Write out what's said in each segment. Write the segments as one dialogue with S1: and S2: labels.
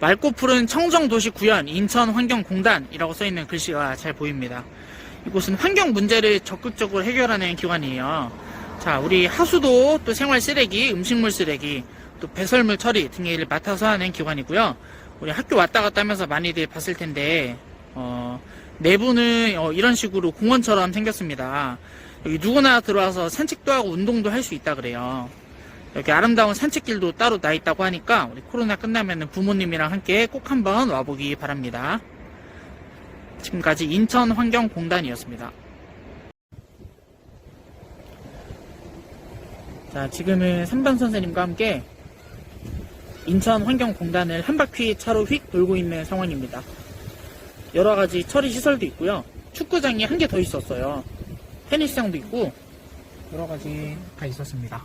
S1: 맑고 푸른 청정도시 구현 인천환경공단이라고 써있는 글씨가 잘 보입니다. 이곳은 환경 문제를 적극적으로 해결하는 기관이에요. 자, 우리 하수도 또 생활 쓰레기, 음식물 쓰레기, 또 배설물 처리 등의 일을 맡아서 하는 기관이고요. 우리 학교 왔다 갔다 하면서 많이들 봤을 텐데, 어, 내부는 어, 이런 식으로 공원처럼 생겼습니다. 여기 누구나 들어와서 산책도 하고 운동도 할 수 있다 그래요. 여기 아름다운 산책길도 따로 나 있다고 하니까 우리 코로나 끝나면 부모님이랑 함께 꼭 한번 와보기 바랍니다. 지금까지 인천환경공단이었습니다. 자, 지금은 3반 선생님과 함께 인천환경공단을 한 바퀴 차로 휙 돌고 있는 상황입니다. 여러 가지 처리 시설도 있고요. 축구장이 한 개 더 있었어요. 테니스장도 있고 여러 가지가 있었습니다.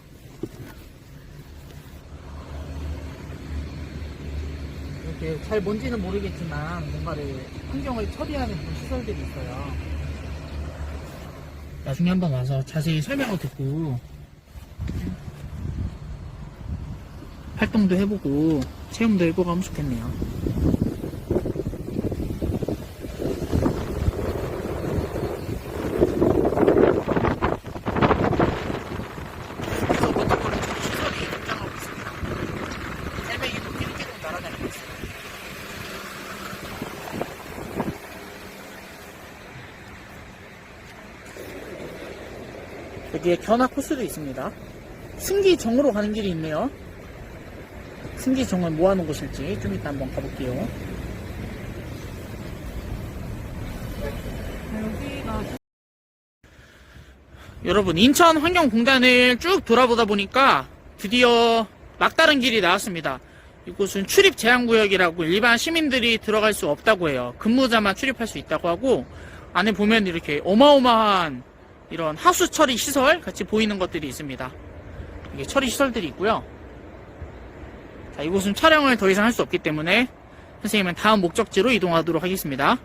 S1: 이렇게 잘 뭔지는 모르겠지만 뭔가를 환경을 처리하는 그런 시설들이 있어요. 나중에 한번 와서 자세히 설명을 듣고 활동도 해보고 체험도 해보고 하면 좋겠네요. 그래서 어떤 걸로 시설이 등장하고 있습니다. 헬멧이도 띠리띠리 날아다니고 있어요. 여기에 견학 코스도 있습니다. 승기정으로 가는 길이 있네요. 승기정은 뭐 하는 곳일지 좀 이따 한번 가볼게요. 여러분, 인천 환경공단을 쭉 돌아보다 보니까 드디어 막다른 길이 나왔습니다. 이곳은 출입 제한 구역이라고 일반 시민들이 들어갈 수 없다고 해요. 근무자만 출입할 수 있다고 하고, 안에 보면 이렇게 어마어마한 이런 하수 처리 시설 같이 보이는 것들이 있습니다. 이게 처리 시설들이 있고요. 자, 이곳은 촬영을 더 이상 할 수 없기 때문에 선생님은 다음 목적지로 이동하도록 하겠습니다.